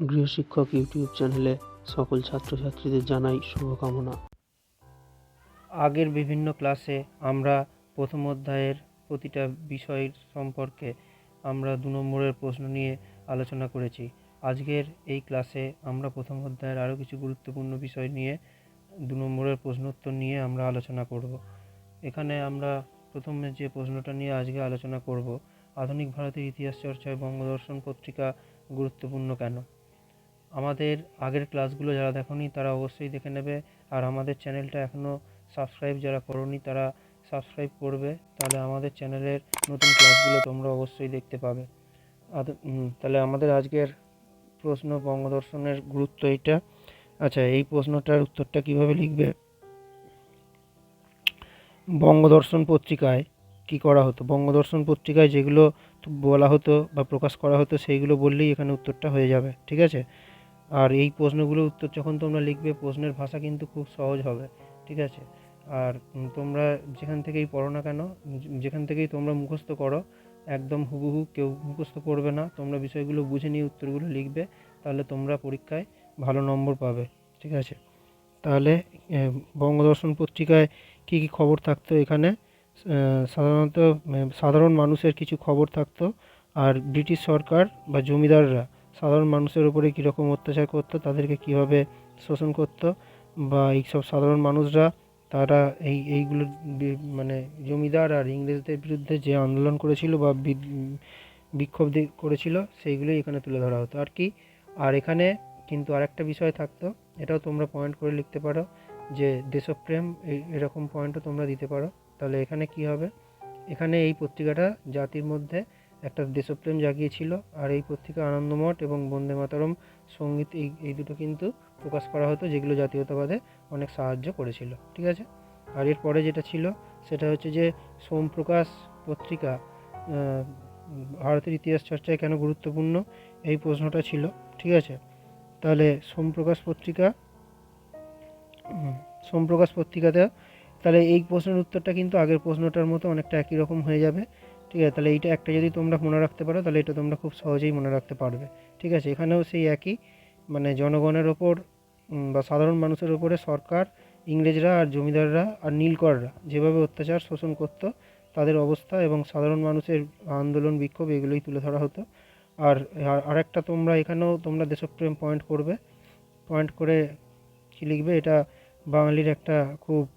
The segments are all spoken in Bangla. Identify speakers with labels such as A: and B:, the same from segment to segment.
A: গৃহশিক্ষক ইউটিউব চ্যানেলে সকল ছাত্রছাত্রীদের জানাই শুভকামনা।
B: আগের বিভিন্ন ক্লাসে আমরা প্রথম অধ্যায়ের প্রতিটা বিষয় সম্পর্কে আমরা দু নম্বরের প্রশ্ন নিয়ে আলোচনা করেছি। আজকের এই ক্লাসে আমরা প্রথম অধ্যায়ের আরও কিছু গুরুত্বপূর্ণ বিষয় নিয়ে দু নম্বরের প্রশ্নোত্তর নিয়ে আমরা আলোচনা করব। এখানে আমরা প্রথমে যে প্রশ্নটা নিয়ে আজকে আলোচনা করব, আধুনিক ভারতের ইতিহাস চর্চায় বঙ্গদর্শন পত্রিকা গুরুত্বপূর্ণ কেন? আমাদের আগের ক্লাসগুলো যারা দেখোনি তারা অবশ্যই দেখে নেবে। আর আমাদের চ্যানেলটা এখনও সাবস্ক্রাইব যারা করোনি তারা সাবস্ক্রাইব করবে। তাহলে আমাদের চ্যানেলের নতুন ক্লাসগুলো তোমরা অবশ্যই দেখতে পাবে। তাহলে আমাদের আজকের প্রশ্ন বঙ্গদর্শনের গুরুত্ব এইটা। আচ্ছা এই প্রশ্নটার উত্তরটা কীভাবে লিখবে? বঙ্গদর্শন পত্রিকায় কি করা হতো? বঙ্গদর্শন পত্রিকায় যেগুলো বলা হতো বা প্রকাশ করা হতো সেইগুলো বললেই এখানে উত্তরটা হয়ে যাবে, ঠিক আছে? আর এই প্রশ্নগুলোর উত্তর যখন তোমরা লিখবে, প্রশ্নের ভাষা কিন্তু খুব সহজ হবে, ঠিক আছে? আর তোমরা যেখান থেকেই পড়ো না কেন যেখান থেকেই তোমরা মুখস্থ করো, একদম হুবহু কেউ মুখস্থ করবে না, তোমরা বিষয়গুলো বুঝে নিয়ে উত্তরগুলো লিখবে, তাহলে তোমরা পরীক্ষায় ভালো নম্বর পাবে, ঠিক আছে? তাহলে বঙ্গদর্শন পত্রিকায় কী কী খবর থাকতো এখানে? সাধারণত সাধারণ মানুষের কিছু খবর থাকতো, আর ব্রিটিশ সরকার বা জমিদাররা সাধারণ মানুষের উপরে কীরকম অত্যাচার করতো, তাদেরকে কীভাবে শোষণ করতো বা এইসব সাধারণ মানুষরা, তারা এই, এইগুলো বি- মানে জমিদার আর ইংরেজদের বিরুদ্ধে যে আন্দোলন করেছিল বা বিক্ষোভ করেছিল, সেইগুলোই এখানে তুলে ধরা হতো। আর কি? আর এখানে কিন্তু আরেকটা বিষয় থাকতো, এটাও তোমরা পয়েন্ট করে লিখতে পারো যে দেশপ্রেম এরকম পয়েন্টও তোমরা দিতে পারো। তাহলে এখানে কি হবে? এখানে এই পত্রিকাটা জাতির মধ্যে একটা দেশপ্রেম জাগিয়েছিল। আর এই পত্রিকা আনন্দমঠ এবং বন্দে মাতরম সংগীত এই এই দুটো কিন্তু প্রকাশ করা হতো, যেগুলো জাতীয়তাবাদে অনেক সাহায্য করেছিল। ঠিক আছে? আর এরপরে যেটা ছিল, সেটা হচ্ছে যে সোমপ্রকাশ পত্রিকা ভারতের ইতিহাস চর্চায় কেন গুরুত্বপূর্ণ? এই প্রশ্নটা ছিল। ঠিক আছে? তাহলে সোমপ্রকাশ পত্রিকা সোমপ্রকাশ পত্রিকাতে তাহলে এই প্রশ্নের উত্তরটা কিন্তু আগের প্রশ্নটার মতো অনেকটা একই রকম হয়ে যাবে। ঠিক আছে? তাহলে এইটা একটা যদি তোমরা মনে রাখতে পারো, তাহলে এটা তোমরা খুব সহজেই মনে রাখতে পারবে। ঠিক আছে? এখানেও সেই একই। মানে জনগণের ওপর বা সাধারণ মানুষের ওপরে সরকার, ইংরেজরা আর জমিদাররা আর নীলকররা যেভাবে অত্যাচার শোষণ করতো, তাদের অবস্থা এবং সাধারণ মানুষের আন্দোলন, বিক্ষোভ এগুলোই তুলে ধরা হতো। আর, আর- আরেকটা তোমরা এখানেও তোমরা দেশপ্রেম পয়েন্ট করবে। পয়েন্ট করে কী লিখবে? এটা বাঙালির একটা খুব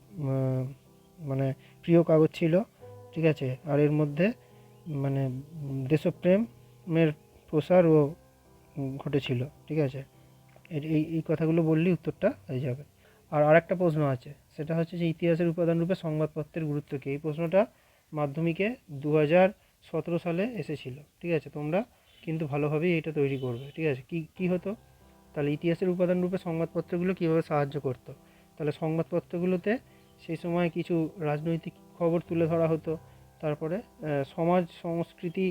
B: মানে প্রিয় কাগজ ছিল। ঠিক আছে? আর এর মধ্যে মানে দেশপ্রেমের প্রসার ও ঘটেছিল, ঠিক আছে? এই এই কথাগুলো বললেই উত্তরটা হয়ে যাবে। আর আরেকটা প্রশ্ন আছে, সেটা হচ্ছে যে ইতিহাসের উপাদান রূপে সংবাদপত্রের গুরুত্ব কী? এই প্রশ্নটা মাধ্যমিকে দু হাজার সতেরো সালে এসেছিল, ঠিক আছে? তোমরা কিন্তু ভালোভাবেই এটা তৈরি করবে, ঠিক আছে? কি কি হতো? তাহলে ইতিহাসের উপাদান রূপে সংবাদপত্রগুলো কীভাবে সাহায্য করতো? তাহলে সংবাদপত্রগুলোতে সেই সময় কিছু রাজনৈতিক খবর তুলে ধরা হতো তারপরে সমাজ, সংস্কৃতি,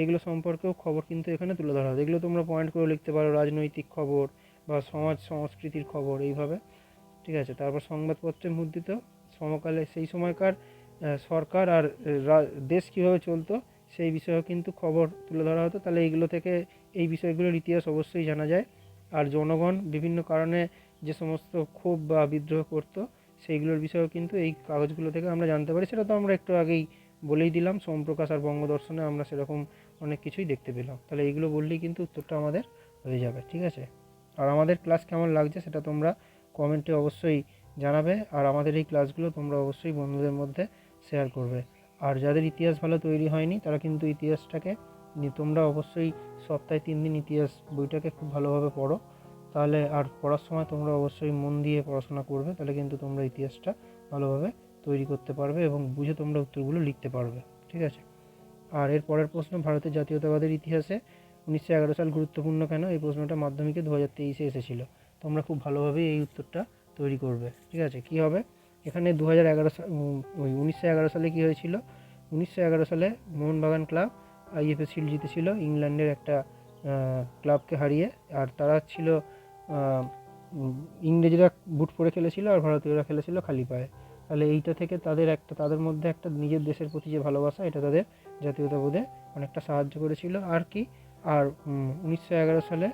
B: এগুলো সম্পর্কেও খবর কিন্তু এখানে তুলে ধরা হতো এগুলো তোমরা পয়েন্ট করে লিখতে পারো, রাজনৈতিক খবর বা সমাজ, সংস্কৃতির খবর এইভাবে, ঠিক আছে? তারপর সংবাদপত্রের মুদ্রিত সমকালে, সেই সময়কার সরকার আর দেশ কীভাবে চলতো, সেই বিষয়েও কিন্তু খবর তুলে ধরা হতো। তাহলে এইগুলো থেকে এই বিষয়গুলোর ইতিহাস অবশ্যই জানা যায়। আর জনগণ বিভিন্ন কারণে যে সমস্ত ক্ষোভ বা বিদ্রোহ করতো, সেইগুলোর বিষয়েও কিন্তু এই কাগজগুলো থেকে আমরা জানতে পারি। সেটা তো আমরা একটু আগেই বলেই দিলাম, সোমপ্রকাশ আর বঙ্গদর্শনে আমরা সেরকম অনেক কিছুই দেখতে পেলাম। তাহলে এইগুলো বললেই কিন্তু উত্তরটা আমাদের হয়ে যাবে, ঠিক আছে? আর আমাদের ক্লাস কেমন লাগছে সেটা তোমরা কমেন্টে অবশ্যই জানাবে, আর আমাদের এই ক্লাসগুলো তোমরা অবশ্যই বন্ধুদের মধ্যে শেয়ার করবে। আর যাদের ইতিহাস ভালো তৈরি হয়নি, তারা কিন্তু ইতিহাসটাকে তোমরা অবশ্যই সপ্তাহে তিন দিন ইতিহাস বইটাকে খুব ভালোভাবে পড়ো। তাহলে আর পড়ার সময় তোমরা অবশ্যই মন দিয়ে পড়াশোনা করবে, তাহলে কিন্তু তোমরা ইতিহাসটা ভালোভাবে তৈরি করতে পারবে এবং বুঝে তোমরা উত্তরগুলো লিখতে পারবে, ঠিক আছে? আর এর পরের প্রশ্ন, ভারতের জাতীয়তাবাদের ইতিহাসে উনিশশো এগারো সাল গুরুত্বপূর্ণ কেন? এই প্রশ্নটা মাধ্যমিকে দু হাজার তেইশে এসেছিল। তোমরা খুব ভালোভাবেই এই উত্তরটা তৈরি করবে, ঠিক আছে? কি হবে? এখানে দু হাজার এগারো সাল ওই উনিশশো এগারো সালে কী হয়েছিল? উনিশশো এগারো সালে মোহনবাগান ক্লাব আইএফএ শিল্ড জিতেছিল, ইংল্যান্ডের একটা ক্লাবকে হারিয়ে। আর তারা ছিল ইংরেজরা বুট পরে খেলেছিল আর ভারতীয়রা খেলেছিল খালি পায়ে। তাহলে এইটা থেকে তাদের একটা, তাদের মধ্যে একটা নিজের দেশের প্রতি যে ভালোবাসা, এটা তাদের জাতীয়তাবোধে অনেকটা সাহায্য করেছিল। আর কি, আর উনিশশো এগারো সালে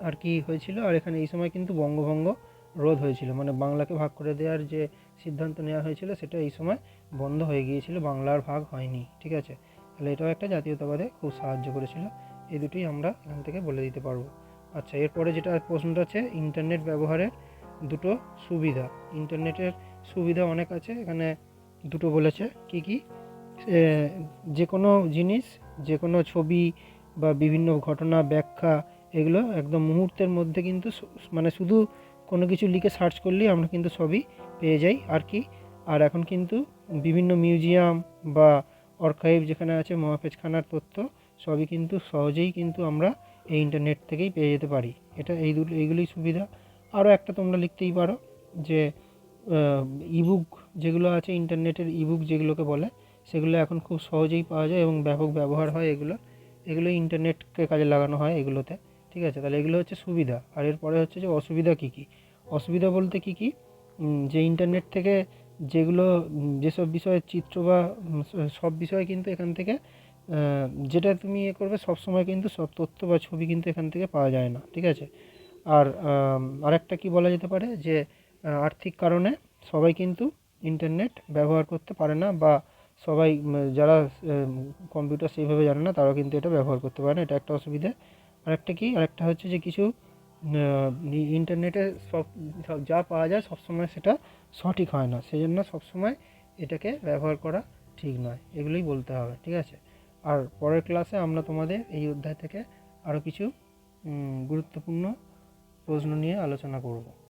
B: আর কি হয়েছিল, আর এখানে এই সময় কিন্তু বঙ্গভঙ্গ রোধ হয়েছিল। মানে বাংলাকে ভাগ করে দেওয়ার যে সিদ্ধান্ত নেওয়া হয়েছিল, সেটা এই সময় বন্ধ হয়ে গিয়েছিল, বাংলার ভাগ হয়নি, ঠিক আছে? তাহলে এটাও একটা জাতীয়তাবাদে খুব সাহায্য করেছিল। এই দুটোই আমরা এখান থেকে বলে দিতে পারব। আচ্ছা এরপরে যেটা প্রশ্নটা আছে, ইন্টারনেট ব্যবহারের দুটো সুবিধা। ইন্টারনেটের সুবিধা অনেক আছে, এখানে দুটো বলেছে। কি কি? যে কোনো জিনিস যে কোনো ছবি বা বিভিন্ন ঘটনা, ব্যাখ্যা, এগুলো একদম মুহূর্তের মধ্যে কিন্তু মানে শুধু কোনো কিছু লিখে সার্চ করলেই আমরা কিন্তু সবই পেয়ে যাই, আর কি। আর এখন কিন্তু বিভিন্ন মিউজিয়াম বা অর্কাইভ যেখানে আছে মহাপেজখানার তথ্য, সবই কিন্তু সহজেই কিন্তু আমরা এই ইন্টারনেট থেকেই পেয়ে যেতে পারি। এটা এই এইগুলোই সুবিধা। আরও একটা তোমরা লিখতেই পারো যে ইবুক যেগুলো আছে ইন্টারনেটের ইবুক যেগুলোকে বলে, সেগুলো এখন খুব সহজেই পাওয়া যায় এবং ব্যাপক ব্যবহার হয় এগুলো। এগুলো ইন্টারনেটকে কাজে লাগানো হয় এগুলোতে, ঠিক আছে? তাহলে এগুলো হচ্ছে সুবিধা। আর এরপরে হচ্ছে যে অসুবিধা কী কী? অসুবিধা বলতে কী কী? যে ইন্টারনেট থেকে যেগুলো যেসব বিষয়ের চিত্র বা সব বিষয় কিন্তু এখান থেকে যেটা তুমি ইয়ে করবে সব সময় কিন্তু সব তথ্য বা ছবি কিন্তু এখান থেকে পাওয়া যায় না, ঠিক আছে? আর আরেকটা কি বলা যেতে পারে যে আর্থিক কারণে সবাই কিন্তু ইন্টারনেট ব্যবহার করতে পারে না বা সবাই যারা কম্পিউটার সেইভাবে জানে না, তারাও কিন্তু এটা ব্যবহার করতে পারে না। এটা একটা অসুবিধা। আরেকটা কি? আরেকটা হচ্ছে যে কিছু ইন্টারনেটে সব, যা পাওয়া যায় সবসময় সেটা সঠিক হয় না। সেই জন্য সবসময় এটাকে ব্যবহার করা ঠিক নয়। এগুলোই বলতে হবে, ঠিক আছে? আর পরের ক্লাসে আমরা তোমাদের এই অধ্যায় থেকে আরও কিছু গুরুত্বপূর্ণ প্রশ্ন নিয়ে আলোচনা করব।